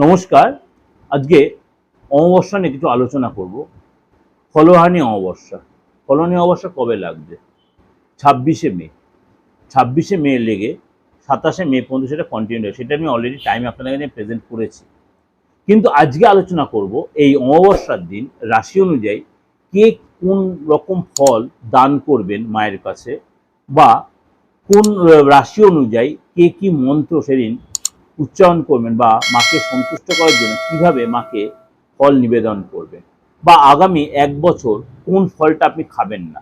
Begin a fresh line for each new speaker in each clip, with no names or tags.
নমস্কার। আজকে অমাবস্যা নিয়ে কিছু আলোচনা করব। ফলহানি অমাবস্যা। ফলহানি অমাবস্যা কবে লাগবে? ছাব্বিশে মে। ছাব্বিশে মে লেগে সাতাশে মে পর্যন্ত সেটা কন্টিনিউ সেটা আমি অলরেডি টাইম আপনাদের কাছে প্রেজেন্ট করেছি। কিন্তু আজকে আলোচনা করব এই অমাবস্যার দিন রাশি অনুযায়ী কে কোন রকম ফল দান করবেন মায়ের কাছে বা কোন রাশি অনুযায়ী কে কি মন্ত্র সেদিন উচ্চারণ করবেন বা মাকে সন্তুষ্ট করার জন্য কীভাবে মাকে ফল নিবেদন করবেন? বা আগামী এক বছর কোন ফলটা আপনি খাবেন না?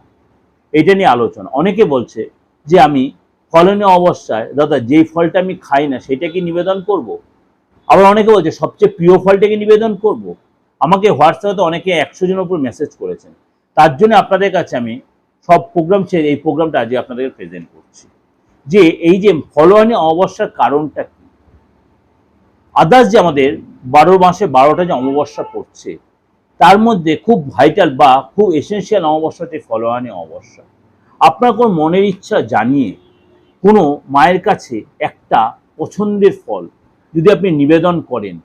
এটা নিয়ে আলোচনা। অনেকে বলছে যে আমি ফলনীয় অবস্থায়, দাদা, যেই ফলটা আমি খাই না, সেটা কি নিবেদন করব। আবার অনেকে বলছে, সবচেয়ে প্রিয় ফলটাকে নিবেদন করব। আমাকে হোয়াটসঅ্যাপে অনেকে একশো জনের উপর মেসেজ করেছেন। তার জন্য আপনাদের কাছে আমি সব প্রোগ্রাম ছেড়ে এই প্রোগ্রামটা আজকে আপনাদের প্রেজেন্ট করছি। যে এই যে ফলহানি অমাবস্যার কারণটা আদার্স যে আমাদের বারো মাসে বারোটা যে অমাবস্যা পড়ছে, তার মধ্যে খুব ভাইটাল বা খুব এসেন্সিয়াল অমাবস্যাটি ফলহানি অমাবস্যা। আপনার কোন মনের ইচ্ছা জানিয়ে কোনো মায়ের কাছে একটা পছন্দের ফল যদি আপনি নিবেদন করেন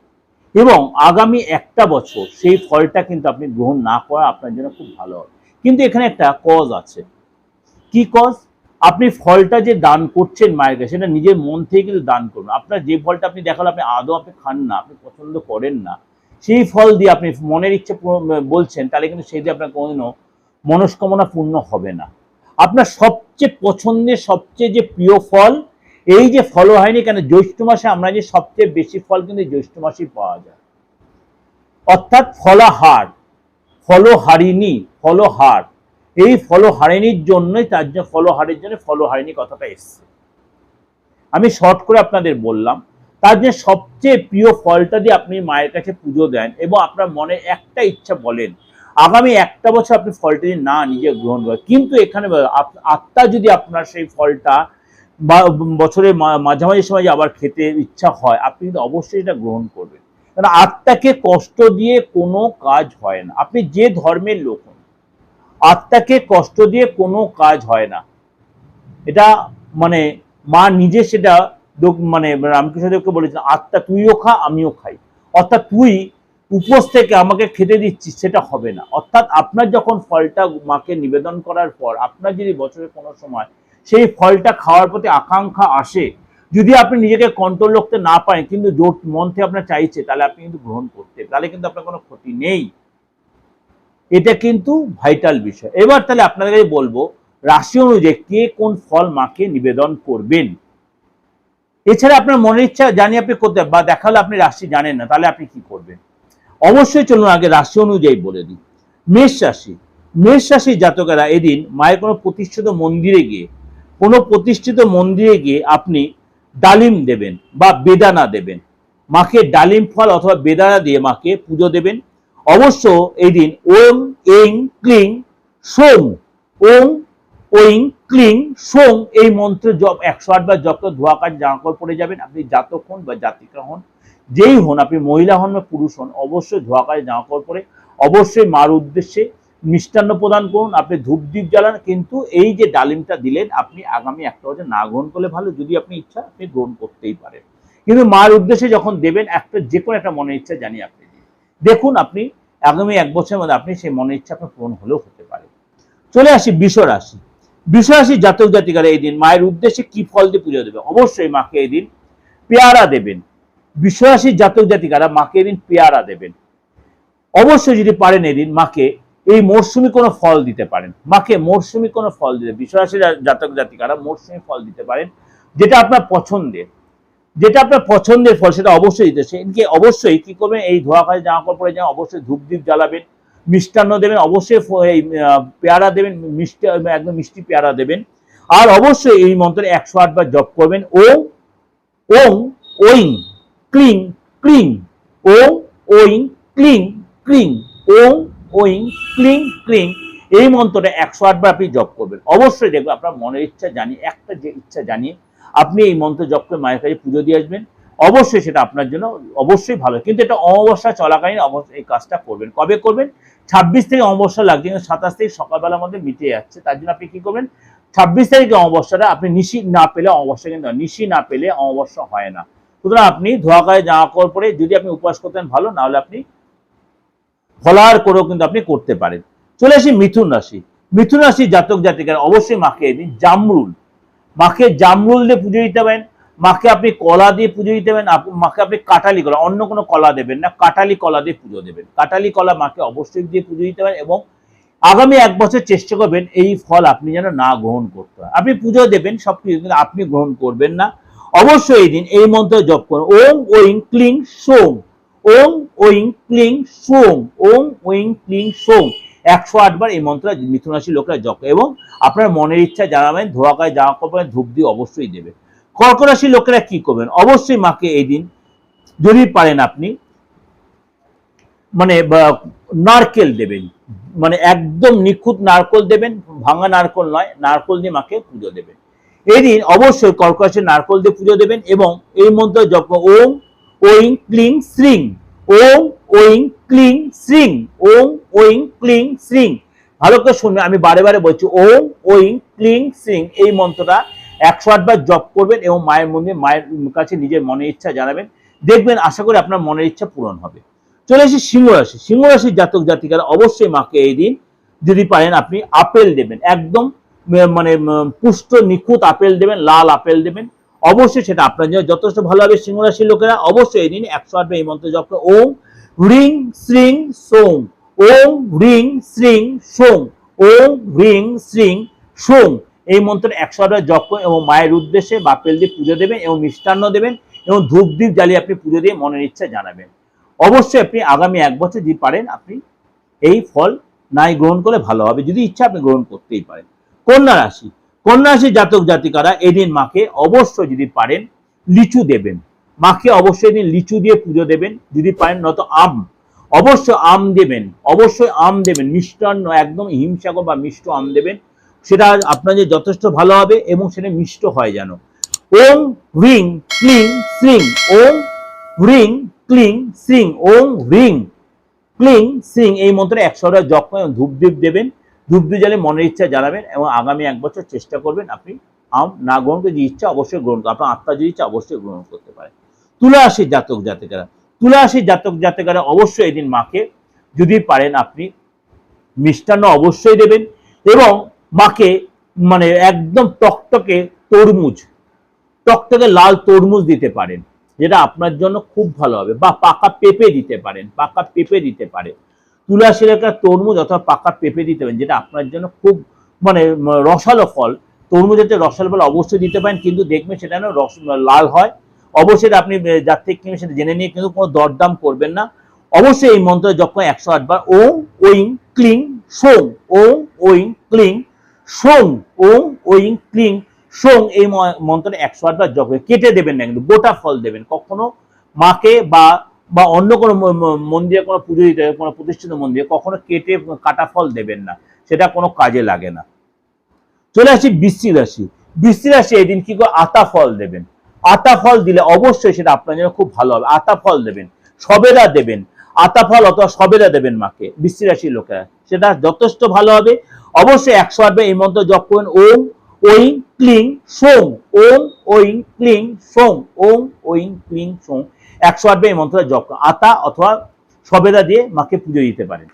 এবং আগামী একটা বছর সেই ফলটা কিন্তু আপনি গ্রহণ না করা আপনার জন্য খুব ভালো হয় কিন্তু এখানে একটা কজ আছে। কি কজ আপনি ফলটা যে দান করছেন মায়ের কাছে, সেটা নিজের মন থেকে কিন্তু দান করুন। আপনার যে ফলটা আপনি দেখাল, আপনি আদৌ আপনি খান না, আপনি পছন্দ করেন না, সেই ফল দিয়ে আপনি মনের ইচ্ছে বলছেন, তাহলে কিন্তু সেই দিয়ে আপনার কোনোদিনও মনস্কামনা পূর্ণ হবে না। আপনার সবচেয়ে পছন্দের, সবচেয়ে যে প্রিয় ফল, এই যে ফল হয়নি কেন, জ্যৈষ্ঠ মাসে আমরা যে সবচেয়ে বেশি ফল কিন্তু জ্যৈষ্ঠ মাসেই পাওয়া যায়। অর্থাৎ ফলাহার ফলহারিণী ফলহার এই ফলহারিণীর জন্যই, তার জন্য ফলহারের জন্য ফলহারিণী কথাটা এসছে। আমি শর্ট করে আপনাদের বললাম, তার জন্য সবচেয়ে প্রিয় ফলটা দিয়ে আপনি মায়ের কাছে পুজো দেন এবং আপনার মনে একটা ইচ্ছা বলেন, আগামী একটা বছর আপনি ফলটা যদি না নিজে গ্রহণ করেন, কিন্তু এখানে আত্মা যদি আপনার সেই ফলটা বা বছরের মাঝামাঝি সময় আবার খেতে ইচ্ছা হয়, আপনি কিন্তু অবশ্যই এটা গ্রহণ করবেন। কারণ আত্মাকে কষ্ট দিয়ে কোনো কাজ হয় না। আপনি যে ধর্মের লোক আত্মাকে কষ্ট দিয়ে কোনো কাজ হয় না। এটা মানে মা নিজে সেটা মানে রামকৃষ্ণদেবকে বলেছেন, আত্মা তুইও খা, আমিও খাই। অর্থাৎ তুই উপোস থেকে আমাকে খেতে দিচ্ছিস, সেটা হবে না। অর্থাৎ আপনার যখন ফলটা মাকে নিবেদন করার পর, আপনার যদি বছরের কোনো সময় সেই ফলটা খাওয়ার প্রতি আকাঙ্ক্ষা আসে, যদি আপনি নিজেকে কন্ট্রোল করতে না পারেন, কিন্তু জোর মন থেকে আপনার চাইছে, তাহলে আপনি কিন্তু গ্রহণ করতে তাহলে কিন্তু আপনার কোনো ক্ষতি নেই। এটা কিন্তু ভাইটাল বিষয়। এবার তাহলে আপনাদের বলব, রাশি অনুযায়ী কে কোন ফল মাকে নিবেদন করবেন? এছাড়া আপনার মনের ইচ্ছা জানি আপনি করতে বা দেখালে আপনি রাশি জানেন না, তাহলে আপনি কি করবেন? অবশ্যই চলুন আগে রাশি অনুযায়ী বলে দিই। মেষ রাশি। মেষ রাশির জাতকেরা এদিন মায়ের কোনো প্রতিষ্ঠিত মন্দিরে গিয়ে, কোনো প্রতিষ্ঠিত মন্দিরে গিয়ে আপনি ডালিম দেবেন বা বেদানা দেবেন। মাকে ডালিম ফল অথবা বেদানা দিয়ে মাকে পুজো দেবেন। অবশ্য এই দিন ওম এং ক্লিং, সোম। ওম, ওইং, ক্লিং, সোম এই মন্ত্র জপ একশো আটবার জপ করে ধোয়া কাজ জামা কাপড় পরে যাবেন। আপনি জাতক হন বা জাতিকা হন, যেই হন, আপনি মহিলা হন বা পুরুষ হন, অবশ্যই ধোয়া কাজে জামা কাপড় পরে, অবশ্যই মার উদ্দেশ্যে মিষ্টান্ন প্রদান করুন। আপনি ধূপ দ্বীপ জ্বালান, কিন্তু এই যে ডালিমটা দিলেন, আপনি আগামী একটা বছর না গ্রহণ করলে ভালো, যদি আপনি ইচ্ছা, আপনি গ্রহণ করতেই পারেন। কিন্তু মার উদ্দেশ্যে যখন দেবেন, একটা যে কোনো একটা মনের ইচ্ছা জানি আপনি দেখুন আপনি আগামী এক বছরের মধ্যে আপনি সেই মনের ইচ্ছা আপনার পূরণ হলেও হতে পারে। চলে আসি বিষ রাশি বিষ রাশি জাতক জাতিকারা এই দিন মায়ের উদ্দেশ্যে কি ফল দিয়ে পুজো দেবে? অবশ্যই মাকে এই দিন পেয়ারা দেবেন। বিশ্বরাশির জাতক জাতিকারা মাকে এদিন পেয়ারা দেবেন। অবশ্যই যদি পারেন এদিন মাকে এই মরশুমি কোনো ফল দিতে পারেন। মাকে মরশুমি কোনো ফল দিতে বিশ্বরাশির জাতক জাতিকারা মরশুমি ফল দিতে পারেন, যেটা আপনার পছন্দের। যেটা আপনার পছন্দের ফল, সেটা অবশ্যই দিতে সেদিনকে অবশ্যই কি করবেন, এই ধোয়া কাজে জামা পরে যান, অবশ্যই ধূপ দ্বীপ জ্বালাবেন, মিষ্টান্ন দেবেন, অবশ্যই এই পেয়ারা দেবেন, মিষ্টি, একদম মিষ্টি পেয়ারা দেবেন। আর অবশ্যই এই মন্ত্রে একশো আটবার জপ করবেন ও ওং ওইং, ক্লিং ক্লিং ও ওইং, ক্লিং ক্লিং ওং ওইং, ক্লিং ক্লিং, এই মন্ত্রটা একশো আটবার আপনি জপ করবেন। অবশ্যই দেখবেন আপনার মনের ইচ্ছা জানিয়ে একটা যে ইচ্ছা জানিয়ে আপনি এই মন্ত্র জপ করে মায়ের কাছে পুজো দিয়ে আসবেন। অবশ্যই সেটা আপনার জন্য অবশ্যই ভালো। কিন্তু এটা অমাবস্যা চলাকালীন অবশ্যই এই কাজটা করবেন। কবে করবেন? ছাব্বিশ থেকে অমাবস্যা লাগছে, কিন্তু সাতাশ থেকে সকালবেলার মধ্যে মিটে যাচ্ছে। তার জন্য আপনি কি করবেন? ছাব্বিশ তারিখে অমাবস্যাটা আপনি নিশি না পেলে অমাবস্যা কিন্তু নিশি না পেলে অমাবস্যা হয় না। সুতরাং আপনি ধোয়া গায়ে জামা কাপড় পরে যদি আপনি উপবাস করতেন ভালো। না হলে আপনি ফলাহার করেও কিন্তু আপনি করতে পারেন। চলে আসি মিথুন রাশি। মিথুন রাশি জাতক জাতিকার অবশ্যই মাকে এদিন জামরুল। মাকে জামরুল দিয়ে পুজো দিতে পারেন মাকে আপনি কলা দিয়ে পুজো দিতে পারেন মাকে আপনি কাটালি কলা, অন্য কোনো কলা দেবেন না কাটালি কলা দিয়ে পুজো দেবেন। কাটালি কলা মাকে অবশ্যই দিয়ে পুজো দিতে পারেন এবং আগামী এক বছর চেষ্টা করবেন এই ফল আপনি যেন না গ্রহণ করতে হয় আপনি পুজো দেবেন, সব কিছু কিন্তু আপনি গ্রহণ করবেন না। অবশ্যই এই দিন এই মন্ত্র জপ করুন। ওম, ওইং, ক্লিং, সোম। ওম, ওইং, ক্লিং, সোম। ওম, ওইং, ক্লিং, সোম। একশো আটবার এই মন্ত্র মিথুন রাশির লোকেরা জপ এবং আপনার মনের ইচ্ছা জানাবেন ধোয়া গায়ে জামা কাপড়ে ধূপ দিয়ে অবশ্যই দেবে। কর্ক রাশির লোকেরা কি করবেন? অবশ্যই মাকে এই দিন যদি পারেন আপনি মানে নারকেল দেবেন। মানে একদম নিখুঁত নারকেল দেবেন, ভাঙা নারকেল নয়, নারকেল দিয়ে মাকে পুজো দেবেন। এই দিন অবশ্যই কর্কশে নারকেল দিয়ে পুজো দেবেন এবং এই মন্ত্র জপ ওম, ওইং, ক্লিং, শ্রিং। ওম, ওইং, ক্লিং, শ্রিং। ওম, ওইং, ক্লিং, শ্রিং। ভালো করে শুনবে, আমি বারে বারে বলছি, ওম, ওইং, ক্লিং, শ্রিং। এই মন্ত্রটা একশো আটবার জপ করবেন এবং মায়ের মন্দির, মায়ের কাছে নিজের মনের ইচ্ছা জানাবেন। দেখবেন, আশা করি আপনার মনের ইচ্ছা পূরণ হবে। চলে আসি সিংহ রাশি। সিংহ রাশির জাতক জাতিকারা অবশ্যই মাকে এই দিন যদি পারেন আপনি আপেল দেবেন। একদম মানে পুষ্ট নিখুঁত আপেল দেবেন, লাল আপেল দেবেন। অবশ্যই সেটা আপনার জন্য যথেষ্ট ভালো হবে। সিংহ রাশির লোকেরা অবশ্যই দিন একশো আটবার এই মন্ত্র জপ ওম রিং শ্রিং সোম। ওম রিং শ্রিং সোম। ওম রিং শ্রিং সোম। এই মন্ত্রের একশো আটবার জপ এবং মায়ের উদ্দেশ্যে বাপেল দিয়ে পুজো দেবেন এবং মিষ্টান্ন দেবেন এবং ধূপ দ্বীপ জ্বালিয়ে আপনি পুজো দিয়ে মনের ইচ্ছা জানাবেন। অবশ্যই আপনি আগামী এক বছর যদি পারেন, আপনি এই ফল নাই গ্রহণ করলে ভালো হবে। যদি ইচ্ছা, আপনি গ্রহণ করতেই পারেন। কন্যা রাশি কন্যা রাশি জাতক জাতিকারা এদিন মাকে অবশ্যই যদি পারেন লিচু দেবেন। মাকে অবশ্যই এদিন লিচু দিয়ে পুজো দেবেন, যদি পারেন নত আম। অবশ্যই আম দেবেন, অবশ্যই আম দেবেন, মিষ্টান্ন, একদম হিমসাগর বা মিষ্ট আম দেবেন। সেটা আপনাদের যথেষ্ট ভালো হবে এবং সেটা মিষ্ট হয় যেন। ওম রিং ক্লিং শ্রিং, ওম রিং ক্লিং শ্রিং, ওম রিং ক্লিং শ্রিং। এই মন্ত্রে একশো বার জপ করে ধূপদীপ দেবেন। ধূপদীপ জ্বালে মনের ইচ্ছা জানাবেন এবং আগামী এক বছর চেষ্টা করবেন আপনি আম না গ্রহণ করে যে ইচ্ছা অবশ্যই গ্রহণ আপনার আত্মা যদি ইচ্ছা অবশ্যই গ্রহণ করতে পারে। তুলা রাশির জাতক জাতিকারা তুলা রাশির জাতক জাতিকারা অবশ্যই এদিন মাকে, যদি পারেন আপনি মিষ্টান্ন অবশ্যই দেবেন এবং মাকে মানে একদম টকটকে তরমুজ, টকটকে লাল তরমুজ দিতে পারেন, যেটা আপনার জন্য খুব ভালো হবে বা পাকা পেঁপে দিতে পারেন, পাকা পেঁপে দিতে পারে তুলাসীর একটা তরমুজ অথবা পাকা পেঁপে দিতে পারেন, যেটা আপনার জন্য খুব মানে রসালো ফল। তরমুজ যাতে রসালো ফল অবশ্যই দিতে পারেন, কিন্তু দেখবেন সেটা যেন রস লাল হয়। অবশ্যই আপনি যার থেকে কিনে সেটা জেনে নিয়ে কিন্তু কোনো দরদাম করবেন না। অবশ্যই এই মন্ত্র যখন একশো আটবার ওম ওইং ক্লিং সোম ওম ওইং ক্লিং সোম ওম ওইং ক্লিং, সোং এই ম- মন্ত্রে একশো আটবার করে কেটে দেবেন না কিন্তু, গোটা ফল দেবেন। কখনো মাকে বা বা অন্য কোনো মন্দিরে কোনো পুজো দিতে কোনো প্রতিষ্ঠিত মন্দিরে কখনো কেটে কাটা ফল দেবেন না। সেটা কোনো কাজে লাগে না। চলে আসি বৃষ্টি রাশি। বৃষ্টি রাশি এদিন কি করে আতা ফল দেবেন। আতা ফল দিলে অবশ্যই সেটা আপনার জন্য খুব ভালো হবে। আতা ফল দেবেন, সবেদা দেবেন। আতা ফল অথবা সবেদা দেবেন মাকে বৃষ্টি রাশির লোকেরা। সেটা যথেষ্ট ভালো হবে। অবশ্যই একশো আটবার এই মন্ত্র জপ করবেন ওম, ওইং, ক্লিং, সোম। ওম, ওইং, ক্লিং, সোম। ওম, ওইং, ক্লিং, সোম। একশো আটবার এই মন্ত্রটা জপ আতা অথবা সবেদা দিয়ে মাকে পুজো দিতে পারেন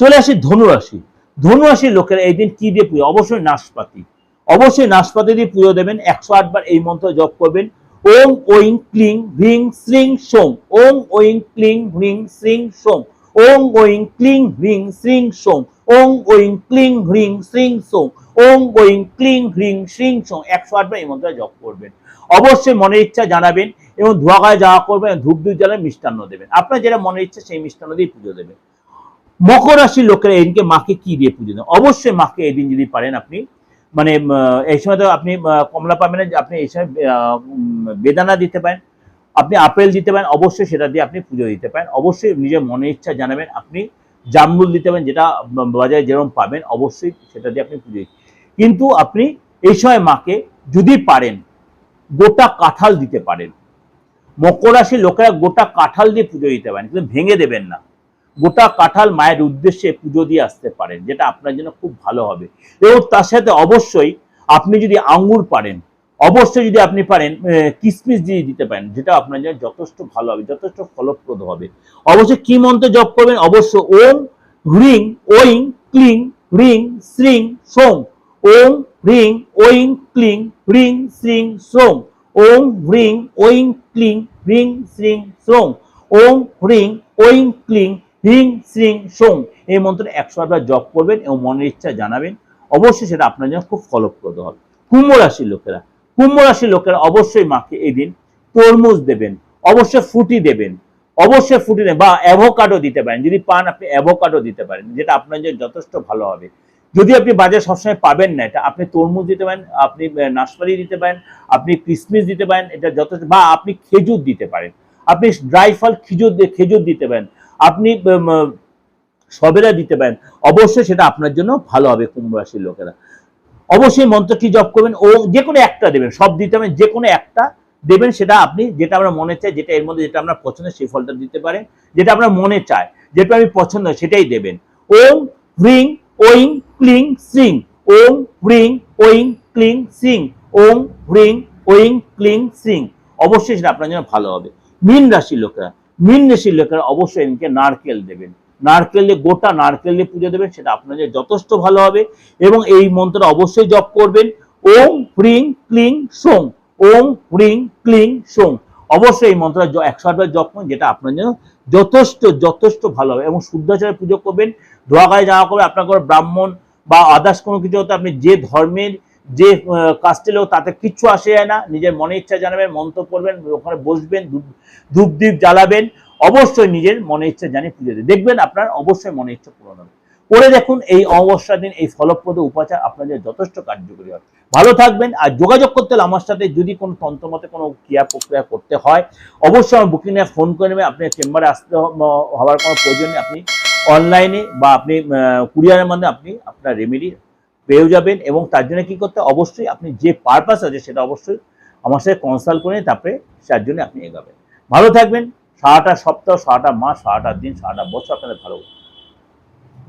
চলে আসি ধনুরাশি। ধনুরাশির লোকেরা এই দিন কি দিয়ে পুজো? অবশ্যই নাশপাতি। অবশ্যই নাশপাতি দিয়ে পুজো দেবেন। একশো আটবার এই মন্ত্র জপ করবেন। ওম ওইং ক্লিং হ্রিং শ্রিং, সোম। ওম ওইং ক্লিং হ্রিং শ্রিং, সোম। ওম ওইং ক্লিং হ্রিং শ্রিং, সোম। ওম ওইং ক্লিং হ্রিং শ্রিং, সোম। ওম ওইং ক্লিং হ্রিং শ্রিং, সোম। একশো আটবার এই মন্ত্র জপ করবেন। অবশ্যই মনের ইচ্ছা জানাবেন এবং ধোয়া গায়ে যাওয়া করবেন, ধূপ ধূপ জ্বালায় মিষ্টান্ন দেবেন। আপনার যেটা মনের ইচ্ছা সেই মিষ্টান্ন দিয়ে পুজো দেবেন। মকর রাশির লোকেরা এদিনকে মাকে কি দিয়ে পুজো দেন? অবশ্যই মাকে এদিন যদি পারেন আপনি মানে এই সময় তো আপনি কমলা পাবেন, আপনি এই সময় বেদানা দিতে পারেন, আপনি আপেল দিতে পারেন, অবশ্যই সেটা দিয়ে আপনি পুজো দিতে পারেন। অবশ্যই নিজের মনের ইচ্ছা জানাবেন, আপনি জামরুল দিতে পারেন, যেটা বাজারে যেরকম পাবেন, অবশ্যই সেটা দিয়ে আপনি পুজো। কিন্তু আপনি এই সময় মাকে যদি পারেন গোটা কাঁঠাল দিতে পারেন। মকর রাশির লোকেরা গোটা কাঁঠাল দিয়ে পুজো দিতে পারেন, কিন্তু ভেঙে দেবেন না। গোটা কাঁঠাল মায়ের উদ্দেশ্যে পুজো দিয়ে আসতে পারেন, যেটা আপনার জন্য খুব ভালো হবে। এবং তার সাথে অবশ্যই আপনি যদি আঙ্গুর পারেন, অবশ্যই যদি আপনি পারেন কিসমিস দিয়ে দিতে পারেন, যেটা আপনার জন্য যথেষ্ট ভালো হবে, যথেষ্ট ফলপ্রদ হবে। অবশ্যই কি মন্ত্র জপ করবেন? অবশ্য ওম, হ্রিং, ওইং, ক্লিং, হ্রিং, শ্রিং সোম ওম হ্রিং ওইং ক্লিং হ্রিং শ্রিং সোম ওম হ্রিং ওইং ক্লিং হ্রিং শ্রিং সোম ওম হ্রিং ওইং ক্লিং হ্রিং শ্রিং সোম এই মন্ত্রটা একশো আটবার জপ করবেন এবং মনের ইচ্ছা জানাবেন। অবশ্যই সেটা আপনার জন্য খুব ফলপ্রদ হবে। কুম্ভ রাশির লোকেরা, কুম্ভ রাশির লোকেরা অবশ্যই মাকে এই দিন তরমুজ দেবেন, অবশ্যই ফুটি দেবেন, অবশ্যই ফুটি দেবেন বা অ্যাভোকাডো দিতে পারেন। যদি পান, আপনি অ্যাভোকাডো দিতে পারেন, যেটা আপনার জন্য যথেষ্ট ভালো হবে। যদি আপনি বাজারে সবসময় পাবেন না, এটা আপনি তরমুজ দিতে পারেন, আপনি নাশপাতি দিতে পারেন, আপনি কিসমিস দিতে পারেন, এটা যথেষ্ট বা আপনি খেজুর দিতে পারেন। আপনি ড্রাই ফল খেজুর খেজুর দিতে পারেন। আপনি সবেরা দিতে পারেন। অবশ্যই সেটা আপনার জন্য ভালো হবে কুম্ভ রাশির লোকেরা। অবশ্যই মন্ত্রটি জপ করবেন, ও যে কোনো একটা দেবেন, সব দিতে হবে যে কোনো একটা দেবেন, সেটা আপনি, যেটা আমরা মনে চাই, যেটা এর মধ্যে যেটা আপনার পছন্দ, সেই ফলটা দিতে পারেন, যেটা আপনার মনে চায় যেটা আমি পছন্দ, সেটাই দেবেন। ওম, হ্রিং, ওইং ক্লিং সিং, ওম হ্রিং ওইং ক্লিং সিং, ওম হ্রিং ওইং ক্লিং সিং। অবশ্যই সেটা আপনার জন্য ভালো হবে। মীন রাশির লোকেরা, মীন রাশির লোকেরা অবশ্যই এদিকে নারকেল দেবেন। নারকেল দিয়ে গোটা নারকেল দিয়ে পুজো দেবেন, সেটা জন্য যথেষ্ট ভালো হবে। এবং এই মন্ত্র অবশ্যই জপ করবেন, ওম হ্রিং ক্লিং সোম ওম হ্রিং ক্লিং সোম অবশ্যই এই মন্ত্র একশো আটবার জপ করুন, যেটা আপনার জন্য যথেষ্ট যথেষ্ট ভালো হবে। এবং শুদ্ধাচারে পুজো করবেন ধোয়াগায় যাওয়া করবে আপনার ব্রাহ্মণ বা আদার্স কোনো কিছু হতে আপনি যে ধর্মের, যে কাস্টেল তাতে কিচ্ছু আসে যায় না। নিজের মনে ইচ্ছা জানাবেন মন্ত্র করবেন, ওখানে বসবেন, ধূপ- দ্বীপ জ্বালাবেন, অবশ্যই নিজের মনে ইচ্ছা জানিয়ে পুজো দেখবেন আপনার অবশ্যই মনে ইচ্ছা পূরণ হবে। করে দেখুন এই অমাবস্যার দিন, এই ফলপ্রদ উপাচার আপনাদের যথেষ্ট কার্যকরী হয় ভালো থাকবেন আর যোগাযোগ করতে হলে আমার সাথে যদি কোনো তন্ত্রমতে কোনো ক্রিয়া প্রক্রিয়া করতে হয়, অবশ্যই আমার বুকিং নিয়ে ফোন করে নেবেন। আপনি চেম্বারে আসতে হওয়ার কোনো প্রয়োজন নেই। আপনি অনলাইনে বা আপনি কুরিয়ারের মাধ্যমে আপনি আপনার রেমেডি পেয়েও যাবেন এবং তার জন্য কি করতে? অবশ্যই আপনি যে পারপাস আছে সেটা অবশ্যই আমার সাথে কনসাল্ট করে তারপরে তার জন্য আপনি এগাবেন। ভালো থাকবেন। সারাটা সপ্তাহ, সারাটা মাস, সারাটা দিন, সারাটা বছর আপনাদের ভালো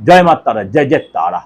জয় মা তারা, জয় জয় তারা।